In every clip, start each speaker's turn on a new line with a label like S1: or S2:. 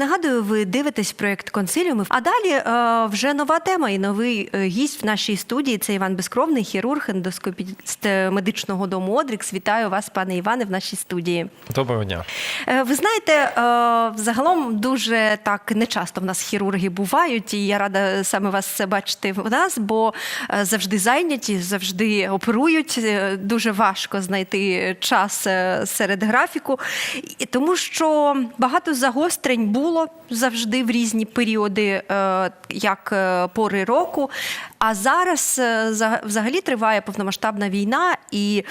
S1: Нагадую, ви дивитесь проєкт консиліумів. А далі е, вже нова тема і новий е, гість в нашій студії. Це Іван Безкровний, хірург, ендоскопіст е, медичного дому Одрікс. Вітаю вас, пане Іване, в нашій студії.
S2: Доброго дня.
S1: Е, Ви знаєте, е, загалом дуже так нечасто в нас хірурги бувають, і я рада саме вас бачити в нас, бо завжди зайняті, завжди оперують. Дуже важко знайти час серед графіку, тому що багато загострень було завжди в різні періоди, е, як е, пори року. А зараз е, взагалі триває повномасштабна війна, і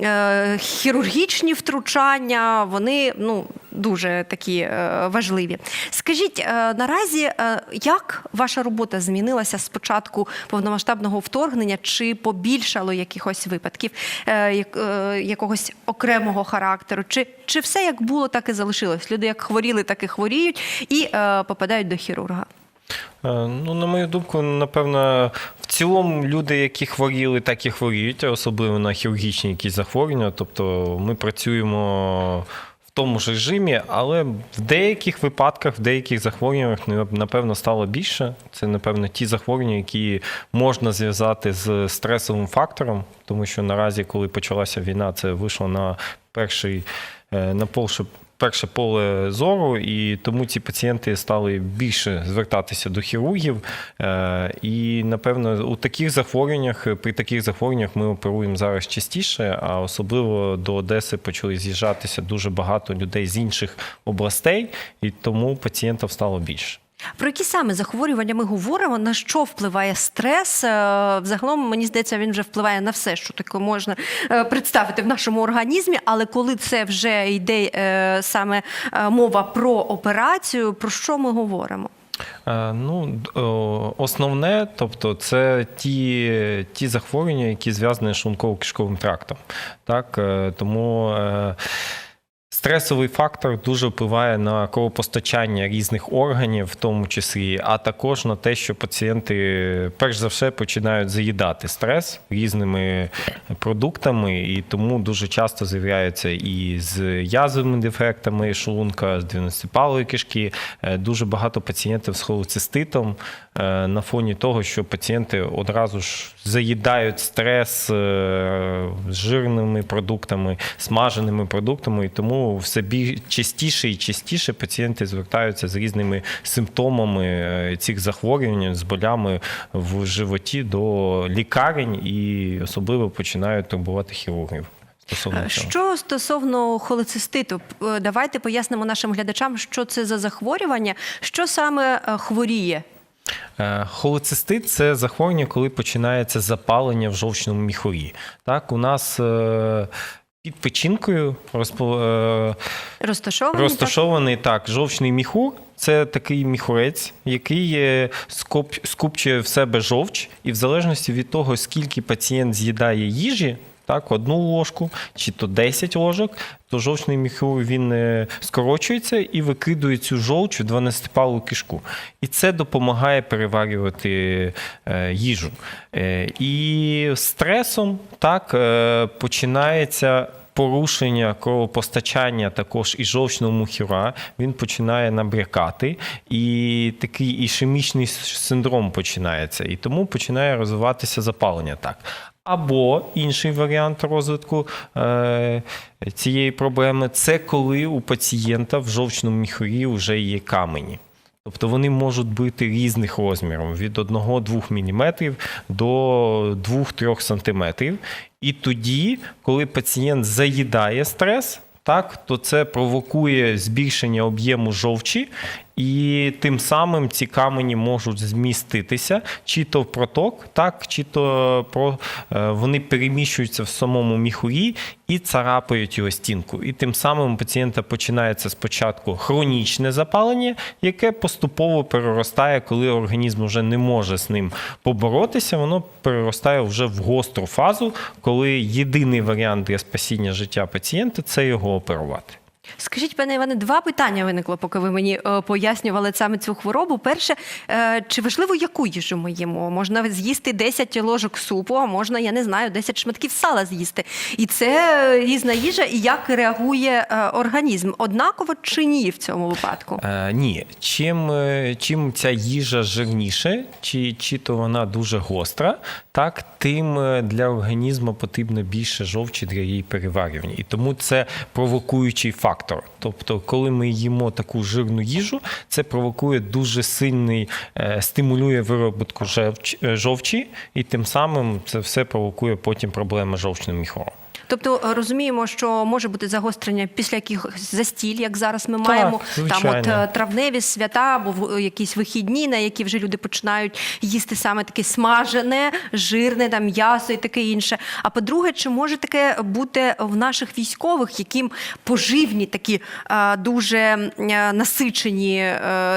S1: е, хірургічні втручання вони ну дуже такі е, важливі. Скажіть е, наразі, е, як ваша робота змінилася з початку повномасштабного вторгнення? Чи побільшало якихось випадків е, е, якогось окремого характеру? Чи, чи все як було, так і залишилось? Люди як хворіли, так і хворіють і е, попадають до хірурга.
S2: Е, Ну, на мою думку, напевно, в цілому люди, які хворіли, так і хворіють, особливо на хірургічні якісь захворювання. Тобто ми працюємо в тому ж режимі, але в деяких випадках, в деяких захворюваннях, напевно, стало більше. Це, напевно, ті захворювання, які можна зв'язати з стресовим фактором, тому що наразі, коли почалася війна, це вийшло на перший е, на перше поле зору, і тому ці пацієнти стали більше звертатися до хірургів. Е, І напевно у таких захворюваннях, при таких захворюваннях ми оперуємо зараз частіше, а особливо до Одеси почали з'їжджатися дуже багато людей з інших областей, і тому пацієнтів стало більше.
S1: Про які саме захворювання ми говоримо? На що впливає стрес? Е, Взагалом, мені здається, він вже впливає на все, що таке можна е, представити в нашому організмі. Але коли це вже йде е, саме мова про операцію, про що ми говоримо?
S2: Ну, основне, тобто, це ті, ті захворювання, які зв'язані з шлунково-кишковим трактом. Так, тому стресовий фактор дуже впливає на кровопостачання різних органів, в тому числі, а також на те, що пацієнти перш за все починають заїдати стрес різними продуктами, і тому дуже часто з'являються і з язвовими дефектами шлунка, з 12-палої кишки. Е, Дуже багато пацієнтів з холециститом е, на фоні того, що пацієнти одразу ж заїдають стрес е, з жирними продуктами, смаженими продуктами, і тому все частіше і частіше пацієнти звертаються з різними симптомами е, цих захворювань, з болями в животі до лікарень і особливо починають турбувати хірургів. Стосовно
S1: Е. Що стосовно холециститу, Е, давайте пояснимо нашим глядачам, що це за захворювання, що саме е, хворіє.
S2: Е, Холецистит це захворювання, коли починається запалення в жовчному міхурі. Так, у нас е, під печінкою розпо- е,
S1: Розташовані так?
S2: розташований так, жовчний міхур. Це такий міхурець, який скупчує в себе жовч, і в залежності від того, скільки пацієнт з'їдає їжі, так, одну ложку чи то 10 ложок, то жовчний міхур він е, скорочується і викидує цю жовч в 12-палу кишку. І це допомагає переварювати е, їжу. Е, І стресом так починається порушення кровопостачання також і жовчного мухіра, він починає набрякати, і такий ішемічний синдром починається. І тому починає розвиватися запалення так. Або інший варіант розвитку е, цієї проблеми це коли у пацієнта в жовчному міхурі вже є камені. Тобто вони можуть бути різних розмірів від 1-2 мм до 2-3 см. І тоді, коли пацієнт заїдає стрес, так, то це провокує збільшення об'єму жовчі, і тим самим ці камені можуть зміститися чи то в проток, так, чи то про, е, вони переміщуються в самому міхурі і царапають його стінку. І тим самим у пацієнта починається спочатку хронічне запалення, яке поступово переростає, коли організм вже не може з ним поборотися, воно переростає вже в гостру фазу, коли єдиний варіант для спасіння життя пацієнта це його оперувати.
S1: Скажіть, пане Іване, два питання виникло, поки ви мені е, пояснювали саме цю хворобу. Перше, е, чи важливо, яку їжу ми їмо? Можна з'їсти 10 ложок супу, а можна, я не знаю, 10 шматків сала з'їсти. І це е, різна їжа, і як реагує організм. Однаково чи ні в цьому випадку?
S2: Е, ні, чим, чим ця їжа жирніше, чи, чи то вона дуже гостра, так тим для організму потрібно більше жовчі для її переварювання. І тому це провокуючий фактор. Тобто, коли ми їмо таку жирну їжу, це провокує дуже сильний, е, стимулює виробітку жовч- жовчі, і тим самим це все провокує потім проблеми жовчним міхором.
S1: Тобто е, розуміємо, що може бути загострення після якихось застіль, як зараз ми маємо там от е, травневі свята або е, якісь вихідні, на які вже люди починають їсти саме таке смажене, жирне, там м'ясо і таке інше. А по-друге, чи може таке бути в наших військових, яким поживні такі дуже насичені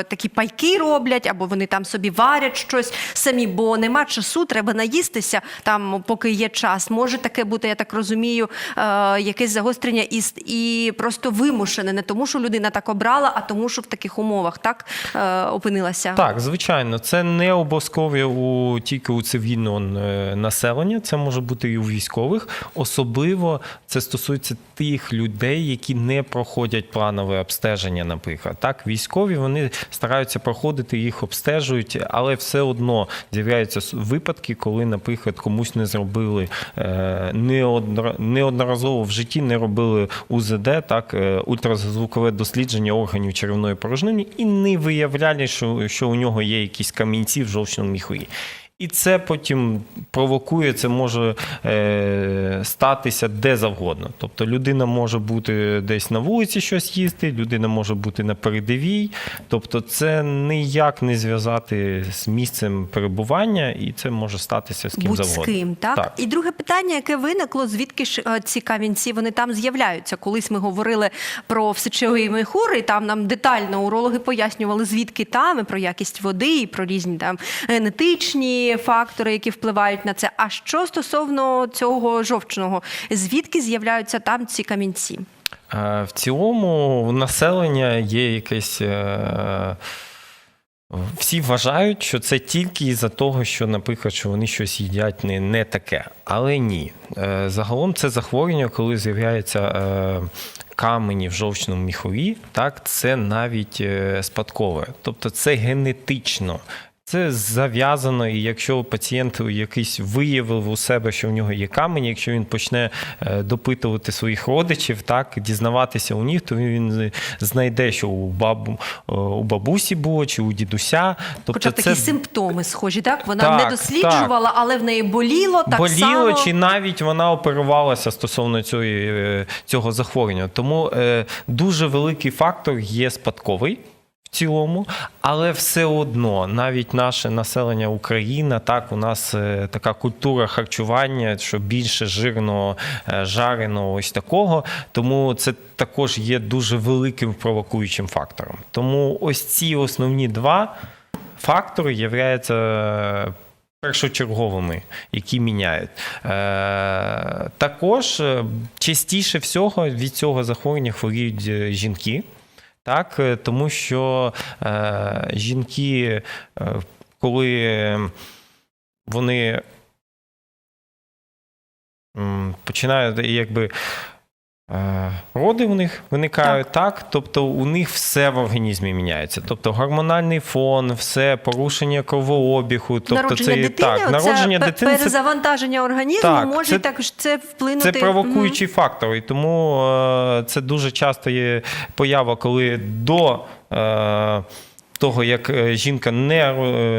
S1: такі пайки роблять, або вони там собі варять щось самі, бо нема часу, треба наїстися там, поки є час. Може таке бути, я так розумію, е, якесь загострення і, і просто вимушене, не тому, що людина так обрала, а тому, що в таких умовах так е, опинилася.
S2: Так, звичайно, це не обов'язково у тільки у цивільного е, населення, це може бути і у військових. Особливо це стосується тих людей, які не проходять планове обстеження, наприклад. Так, військові вони стараються проходити, їх обстежують, але все одно з'являються випадки, коли, наприклад, комусь не зробили е, неодно- неодноразово в житті не робили УЗД, так, е, ультразвукове дослідження органів черевної порожнини, і не виявляли, що, що у нього є якісь камінці в жовчному міхурі. І це потім провокує, це може е, статися де завгодно. Тобто людина може бути десь на вулиці щось їсти, людина може бути на передовій. Тобто, це ніяк не зв'язати з місцем перебування, і це може статися з ким
S1: Будь з ким, так?
S2: Так.
S1: І друге питання, яке виникло, звідки ж е, ці камінці вони там з'являються? Колись ми говорили про всечовий мехур, і там нам детально урологи пояснювали, звідки там, і про якість води, і про різні там генетичні фактори, які впливають на це. А що стосовно цього жовчного, звідки з'являються там ці камінці?
S2: Е, В цілому у населення є якесь. е, Всі вважають, що це тільки із-за того, що, наприклад, що вони щось їдять не, не таке. Але ні. Е, Загалом це захворювання, коли з'являються камені в жовчному міхові, так, це навіть спадкове. Тобто це генетично. Це зав'язано, і якщо пацієнт якийсь виявив у себе, що в нього є камені, якщо він почне е, допитувати своїх родичів, так дізнаватися у них, то він знайде, що у бабу е, у бабусі було чи у дідуся. Тобто
S1: Хоча такі симптоми схожі, так? Вона
S2: Так,
S1: не досліджувала, але в неї боліло так
S2: боліло,
S1: само.
S2: чи навіть вона оперувалася стосовно цього, цього захворювання. Тому е, дуже великий фактор є спадковий. Цілому, але все одно, навіть наше населення Україна, так у нас е, така культура харчування, що більше жирного, е, жареного, ось такого. Тому це також є дуже великим провокуючим фактором. Тому ось ці основні два фактори являються е, першочерговими, які міняють. Також частіше всього від цього захворювання хворіють жінки. Так, е, тому що е, жінки, е, коли вони починають якби. Е, Роди в них виникають так. тобто у них все в організмі міняється. Тобто гормональний фон, все порушення кровообігу. Тобто
S1: народження
S2: це
S1: дитини,
S2: так, народження дитини це
S1: перезавантаження організму
S2: Так,
S1: може
S2: це-
S1: також це вплинути.
S2: це провокуючий фактор, і тому е, це дуже часто є поява, коли до е, того, як е, жінка не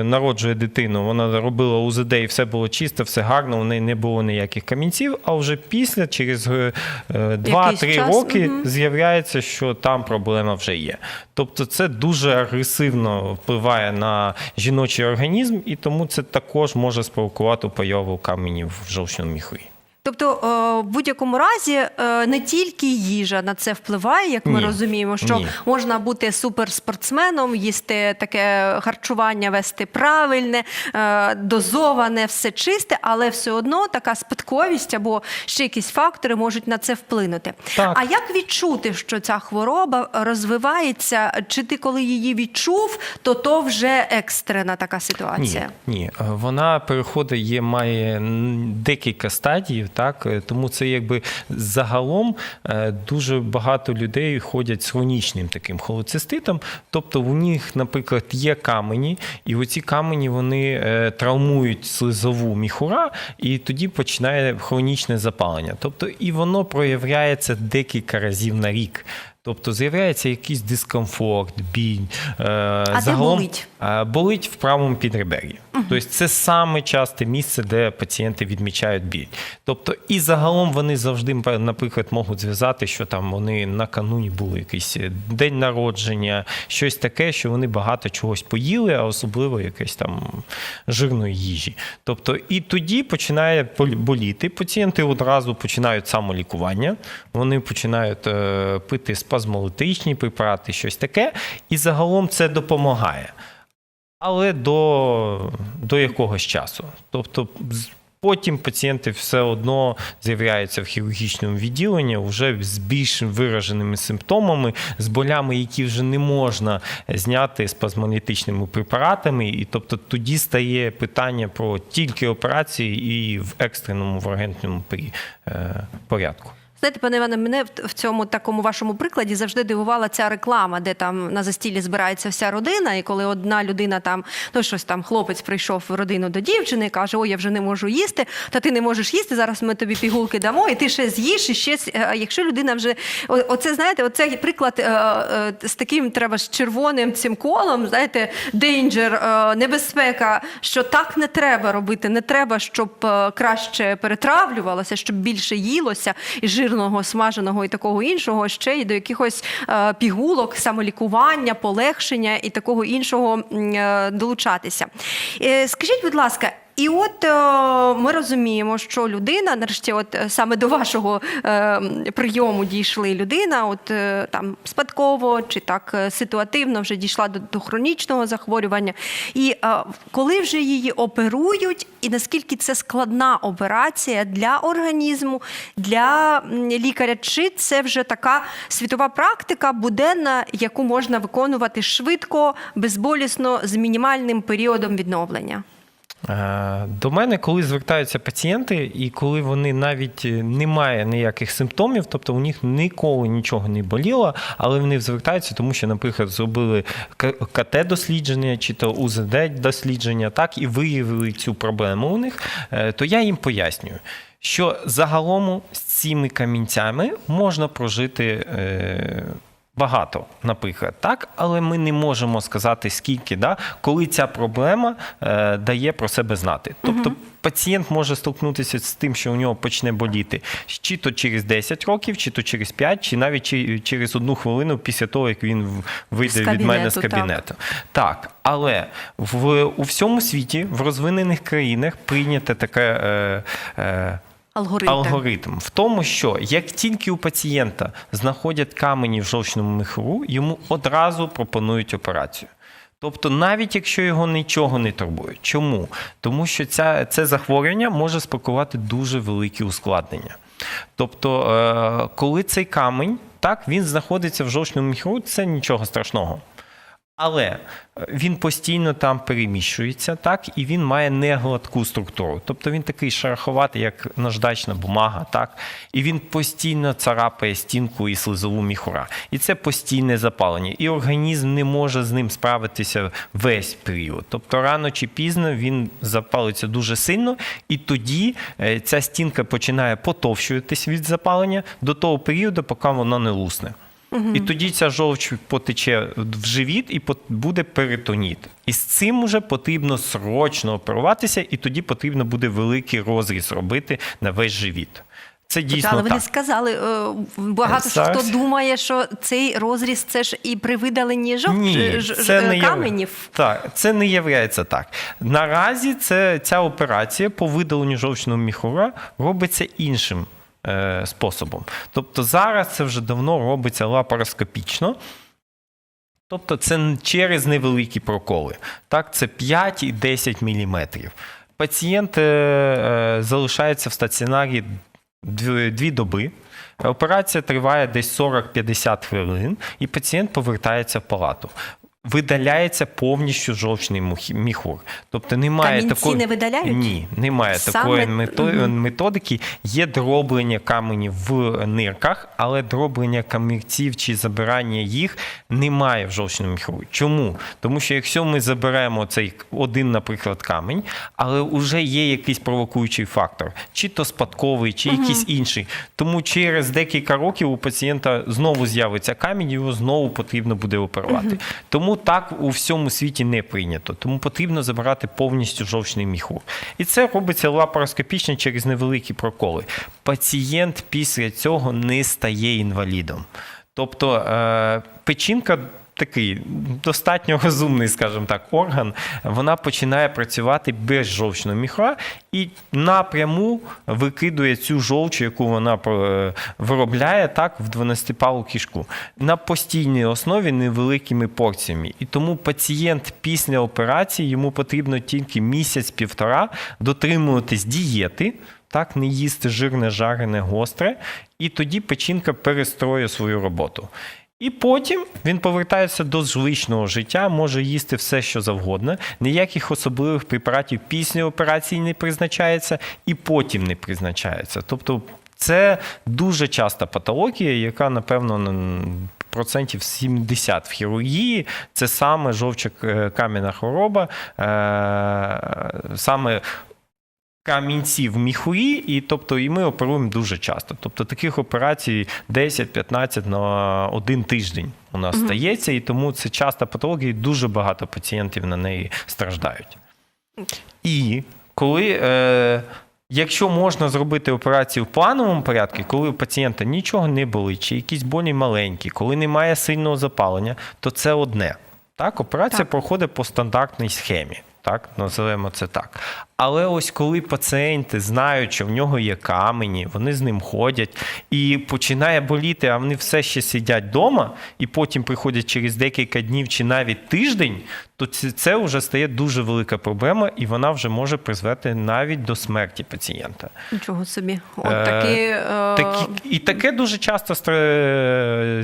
S2: народжує дитину, вона робила УЗД і все було чисто, все гарно, у неї не було ніяких камінців. А вже після, через е, е, 2-3 роки,
S1: мгм.
S2: з'являється, що там проблема вже є. Тобто, це дуже агресивно впливає на жіночий організм, і тому це також може спровокувати появу каменів в жовчному міхурі.
S1: Тобто, е, в будь-якому разі е, не тільки їжа на це впливає, як ми
S2: Ні.
S1: розуміємо, що
S2: Ні.
S1: можна бути суперспортсменом, їсти таке харчування, вести правильне, е, дозоване, все чисте, але все одно така спадковість або ще якісь фактори можуть на це вплинути.
S2: Так.
S1: А як відчути, що ця хвороба розвивається? Чи ти, коли її відчув, то то вже екстрена така ситуація?
S2: Ні, ні. Вона переходить, є, має декілька стадій, так Е, тому це якби загалом е, дуже багато людей ходять з хронічним таким холоциститом. Тобто у них, наприклад, є камені, і оці камені вони е, травмують слизову міхура, і тоді починає хронічне запалення. Тобто, і воно проявляється декілька разів на рік. Тобто з'являється якийсь дискомфорт, біль. А
S1: де болить?
S2: Е, Болить в правому підребер'ї. Тобто це саме часте місце, де пацієнти відмічають біль. Тобто, і загалом вони завжди, наприклад, можуть зв'язати, що там вони накануні були якийсь день народження, щось таке, що вони багато чогось поїли, а особливо якесь там жирної їжі. Тобто, і тоді починає болі- боліти. Пацієнти одразу починають самолікування, вони починають е, пити спазмолітичні препарати, щось таке, і загалом це допомагає але до, до якогось часу. Тобто потім пацієнти все одно з'являються в хірургічному відділенні вже з більш вираженими симптомами, з болями, які вже не можна зняти спазмолітичними препаратами. І тобто тоді стає питання про тільки операції і в екстреному в ургентному пері- е, порядку.
S1: Знаєте, пане Іване, мене в- цьому такому вашому прикладі завжди дивувала ця реклама, де там на застіллі збирається вся родина, і коли одна людина там, ну щось там, хлопець прийшов в родину до дівчини каже: Ой, я вже не можу їсти, та ти не можеш їсти. Зараз ми тобі пігулки дамо, і ти ще з'їш, і ще е, якщо людина вже оце знаєте, оцей приклад е, е, з таким треба з червоним цим колом, знаєте, danger, небезпека, що так не треба робити. Не треба, щоб краще перетравлювалося, щоб більше їлося і жирного, смаженого і такого іншого, ще й до якихось е, пігулок, самолікування, полегшення і такого іншого е, долучатися. Е, Скажіть, будь ласка. І от е, ми розуміємо, що людина, нарешті, от е, саме до вашого е, прийому дійшли людина, от там спадково чи так ситуативно вже дійшла до, до хронічного захворювання. І коли вже її оперують, і наскільки це складна операція для організму, для лікаря, чи це вже така світова практика буденна, яку можна виконувати швидко, безболісно, з мінімальним періодом відновлення?
S2: Е, До мене, коли звертаються пацієнти, і коли вони навіть е, немає ніяких симптомів, тобто у них ніколи нічого не боліло, але вони звертаються, тому що, наприклад, зробили КТ-дослідження чи то УЗД-дослідження, так і виявили цю проблему у них, е, то я їм пояснюю. Що загалом з цими камінцями можна прожити багато, наприклад, так, але ми не можемо сказати скільки, да, коли ця проблема е, дає про себе знати. Тобто пацієнт може столкнутися з тим, що у нього почне боліти чи то через 10 років, чи то через 5, чи навіть чи- через одну хвилину після того, як він вийде
S1: З
S2: від мене з
S1: кабінету,
S2: кабінету. Так, але в, у всьому світі, в розвинених країнах прийнято таке. Е, е,
S1: Алгоритм.
S2: Алгоритм в тому, що як тільки у пацієнта знаходять камені в жовчному міхуру, йому одразу пропонують операцію. Тобто, навіть якщо його нічого не турбує. Чому? Тому що ця, це захворювання може спакувати дуже великі ускладнення. Тобто, е, коли цей камень, так, він знаходиться в жовчному міхуру, це нічого страшного. Але е, він постійно там переміщується, так, і він має негладку структуру. Тобто він такий шероховатий, як наждачна бумага, так, і він постійно царапає стінку і слизову міхура. І це постійне запалення. І організм не може з ним справитися весь період. Тобто рано чи пізно він запалиться дуже сильно, і тоді е, ця стінка починає потовщуватись від запалення до того періоду, поки вона не лусне. І тоді ця жовч потече в живіт і буде перитоніт. І з цим вже потрібно срочно оперуватися, і тоді потрібно буде великий розріз робити на весь живіт. Це дійсно
S1: Але вони
S2: так.
S1: сказали, е, багато
S2: Зараз-
S1: хто думає, що цей розріз це ж і при видаленні жов...
S2: Ні,
S1: ж-
S2: це
S1: ж-
S2: не
S1: каменів.
S2: Є... Так, це не є так. Наразі це, ця операція по видаленню жовчного міхура робиться іншим е, способом. Тобто зараз це вже давно робиться лапароскопічно. Тобто це через невеликі проколи. Так, це 5 і 10 міліметрів. Пацієнт е, е, залишається в стаціонарі дві доби. Операція триває десь 40-50 хвилин, і пацієнт повертається в палату. Видаляється повністю жовчний міхур. Тобто немає
S1: Камінці
S2: такої...
S1: не видаляють?
S2: Ні, немає
S1: Саме-
S2: такої мето... Методики. Є дроблення каменів в нирках, але дроблення камінців чи забирання їх немає в жовчному міхурі. Чому? Тому що якщо ми заберемо цей один, наприклад, камінь, але вже є якийсь провокуючий фактор, чи то спадковий, чи якийсь інший. Тому через декілька років у пацієнта знову з'явиться камінь, його знову потрібно буде оперувати. Тому так у всьому світі не прийнято. Тому потрібно забирати повністю жовчний міхур. І це робиться лапароскопічно через невеликі проколи. Пацієнт після цього не стає інвалідом. Тобто е, печінка. Такий достатньо розумний, скажімо так, орган, вона починає працювати без жовчного міхура і напряму викидує цю жовчу, яку вона е, виробляє так в 12-палу кишку на постійній основі невеликими порціями. І тому пацієнт після операції йому потрібно тільки місяць-півтора дотримуватись дієти. Так, не їсти жирне, жарене, гостре, і тоді печінка перестроює свою роботу. І потім він повертається до звичного життя, може їсти все, що завгодно. Ніяких особливих препаратів після операції не призначається і потім не призначається. Тобто це дуже часта патологія, яка, напевно, процентів 70 в хірургії. Це саме жовча е, кам'яна хвороба, е, саме камінці в міхурі, і тобто і ми оперуємо дуже часто. Тобто таких операцій 10-15 на один тиждень у нас стається, і тому це часта патологія, і дуже багато пацієнтів на неї страждають. І коли. Е, Якщо можна зробити операцію в плановому порядку, коли у пацієнта нічого не болить, чи якісь болі маленькі, коли немає сильного запалення, то це одне. Так, операція
S1: Так.
S2: проходить по стандартній схемі. Так, називаємо це так. Але ось коли пацієнти знають, що в нього є камені, вони з ним ходять і починає боліти, а вони все ще сидять вдома, і потім приходять через декілька днів чи навіть тиждень, то це, вже стає дуже велика проблема, і вона вже може призвести навіть до смерті пацієнта.
S1: Нічого собі. От
S2: Е,
S1: такі, е,
S2: Такі, і таке дуже часто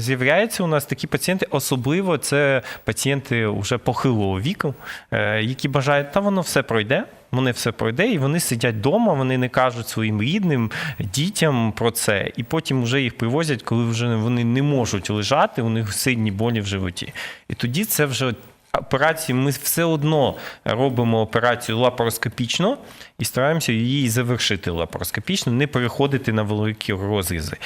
S2: з'являється у нас такі пацієнти, особливо це пацієнти вже похилого віку, е, які бажають, та воно все пройде. Вони все пройде, і вони сидять вдома, вони не кажуть своїм рідним, дітям про це, і потім вже їх привозять, коли вже вони не можуть лежати, у них сильні болі в животі. І тоді це вже операцію. Ми все одно робимо операцію лапароскопічно і стараємося її завершити лапароскопічно, не переходити на великі розрізи.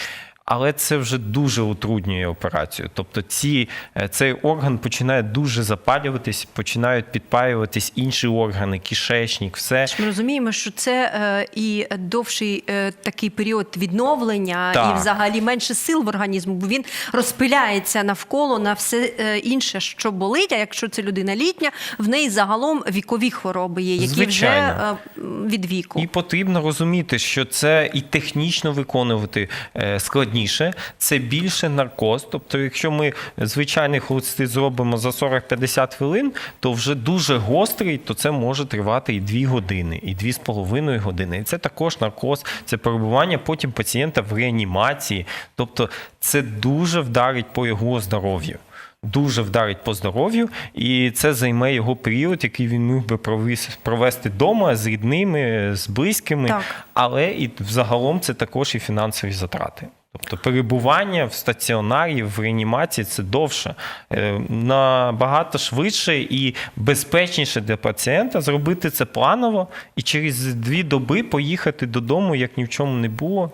S2: Але це вже дуже утруднює операцію. Тобто ці, е, цей орган починає дуже запалюватись, починають підпалюватись інші органи, кишечник, все.
S1: Ми розуміємо, що це е, і довший е, такий період відновлення,
S2: Так.
S1: і взагалі менше сил в організму, бо він розпиляється навколо на все е, інше, що болить. А якщо це людина літня, в неї загалом вікові хвороби є, які
S2: Звичайно.
S1: вже е, від віку.
S2: І потрібно розуміти, що це і технічно виконувати е, складніше, це більше наркоз. Тобто, якщо ми звичайний холецистит зробимо за 40-50 хвилин, то вже дуже гострий, то це може тривати і 2 години, і 2,5 години. І це також наркоз, це перебування потім пацієнта в реанімації. Тобто, це дуже вдарить по його здоров'ю. Дуже вдарить по здоров'ю, і це займе його період, який він міг би провести вдома з рідними, з близькими.
S1: Так.
S2: Але і взагалом це також і фінансові затрати. Тобто перебування в стаціонарі, в реанімації це довше, Е, набагато швидше і безпечніше для пацієнта зробити це планово і через дві доби поїхати додому, як ні в чому не було.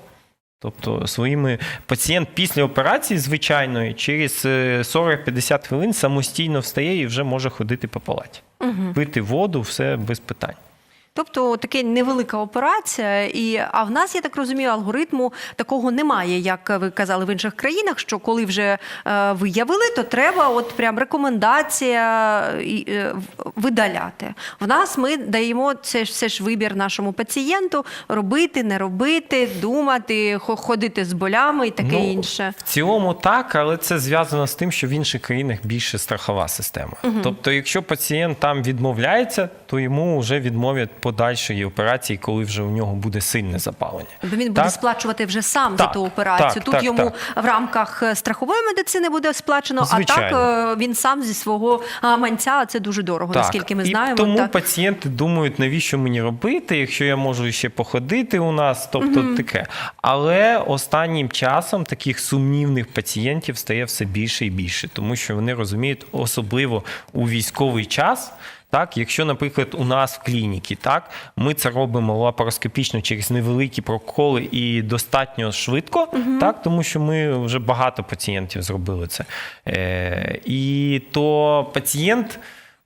S2: Тобто своїми пацієнт після операції звичайної через е, 40-50 хвилин самостійно встає і вже може ходити по палаті. Пити воду, все без питань.
S1: Тобто таке невелика операція, і а в нас, я так розумію, алгоритму такого немає, як ви казали в інших країнах. Що коли вже е, виявили, то треба от прям рекомендація е, в- видаляти. В нас ми даємо це ж все ж вибір нашому пацієнту робити, не робити, думати, хо- ходити з болями і таке
S2: Ну,
S1: інше.
S2: В цілому так, але це зв'язано з тим, що в інших країнах більше страхова система. Тобто, якщо пацієнт там відмовляється, то йому вже відмовлять подальшої операції, коли вже у нього буде сильне запалення.
S1: Бо він буде
S2: Так?
S1: сплачувати вже сам
S2: Так,
S1: за ту операцію.
S2: так,
S1: Тут
S2: так,
S1: йому
S2: так.
S1: в рамках е, страхової медицини буде сплачено,
S2: Звичайно.
S1: а так е, він сам зі свого манця. а Це дуже дорого, наскільки ми
S2: і
S1: знаємо.
S2: тому
S1: так.
S2: пацієнти думають, навіщо мені робити, якщо я можу ще походити у нас, тобто таке. Але останнім часом таких сумнівних пацієнтів стає все більше і більше, тому що вони розуміють, особливо у військовий час. Так, якщо, наприклад, у нас в клініці, так, ми це робимо лапароскопічно через невеликі проколи і достатньо швидко, так, тому що ми вже багато пацієнтів зробили це. Е, і то пацієнт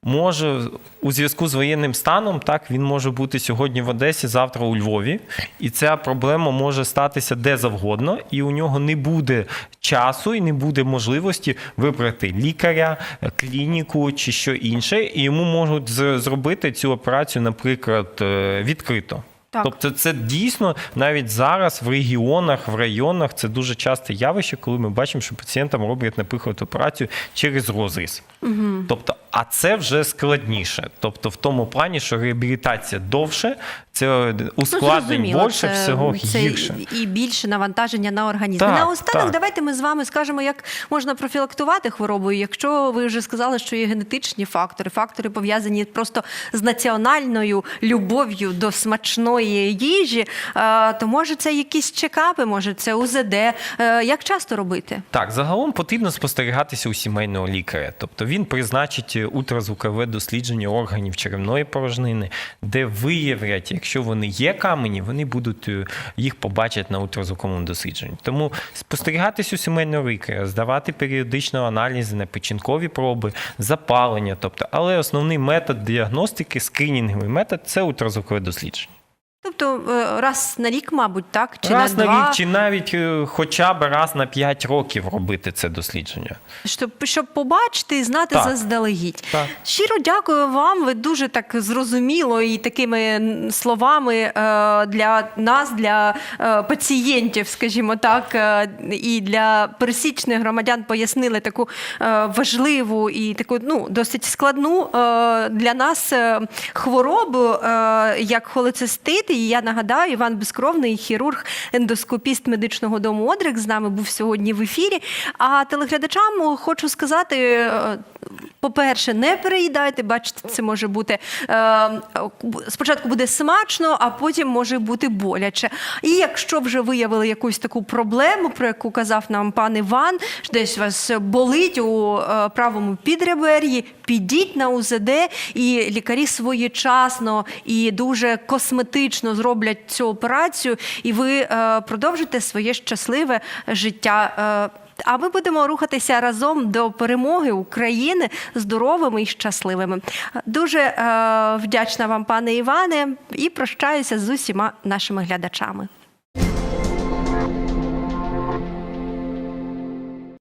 S2: може у зв'язку з воєнним станом, так він може бути сьогодні в Одесі, завтра у Львові, і ця проблема може статися де завгодно, і у нього не буде часу і не буде можливості вибрати лікаря, клініку чи що інше, і йому можуть зробити цю операцію, наприклад, е, відкрито.
S1: Так.
S2: Тобто це дійсно навіть зараз в регіонах, в районах це дуже часте явище, коли ми бачимо, що пацієнтам роблять, наприклад, операцію через розріз. Угу. Тобто, а це вже складніше. Тобто, в тому плані, що реабілітація довше, це ускладнень
S1: Ну,
S2: більше, всього
S1: це
S2: гірше.
S1: і більше навантаження на організм.
S2: Так,
S1: наостанок,
S2: так.
S1: давайте ми з вами скажемо, як можна профілактувати хворобу. Якщо ви вже сказали, що є генетичні фактори, фактори пов'язані просто з національною любов'ю до смачної їжі, е, то може це якісь чекапи, може це УЗД. Е, Як часто робити?
S2: Так, загалом потрібно спостерігатися у сімейного лікаря. Тобто він призначить ультразвукове дослідження органів черевної порожнини, де виявлять, якщо вони є камені, вони будуть е, їх побачити на ультразвуковому дослідженні. Тому спостерігатись у сімейного лікаря, здавати періодично аналізи на печінкові проби, запалення. Тобто, але основний метод діагностики, скринінговий метод це ультразвукове дослідження.
S1: Тобто е, раз на рік, мабуть, так чи
S2: раз
S1: на
S2: на
S1: два,
S2: рік, чи навіть е, хоча б раз на 5 років робити це дослідження.
S1: щоб, щоб побачити і знати
S2: Так.
S1: заздалегідь.
S2: Так.
S1: Щиро дякую вам. Ви дуже так зрозуміло і такими словами е, для нас, для пацієнтів, скажімо так, і для пересічних громадян пояснили таку важливу і таку ну досить складну для нас хворобу, як холецистит. І я нагадаю, Іван Безкровний, хірург, ендоскопіст медичного дому Одрик з нами був сьогодні в ефірі. А телеглядачам хочу сказати. По-перше, не переїдайте, бачите, це може бути е, спочатку буде смачно, а потім може бути боляче. І якщо вже виявили якусь таку проблему, про яку казав нам пан Іван, десь вас болить у е, правому підребер'ї, підіть на УЗД, і лікарі своєчасно і дуже косметично зроблять цю операцію, і ви е, продовжите своє щасливе життя. Е, а ми будемо рухатися разом до перемоги України здоровими і щасливими. Дуже е, вдячна вам, пане Іване, і прощаюся з усіма нашими глядачами.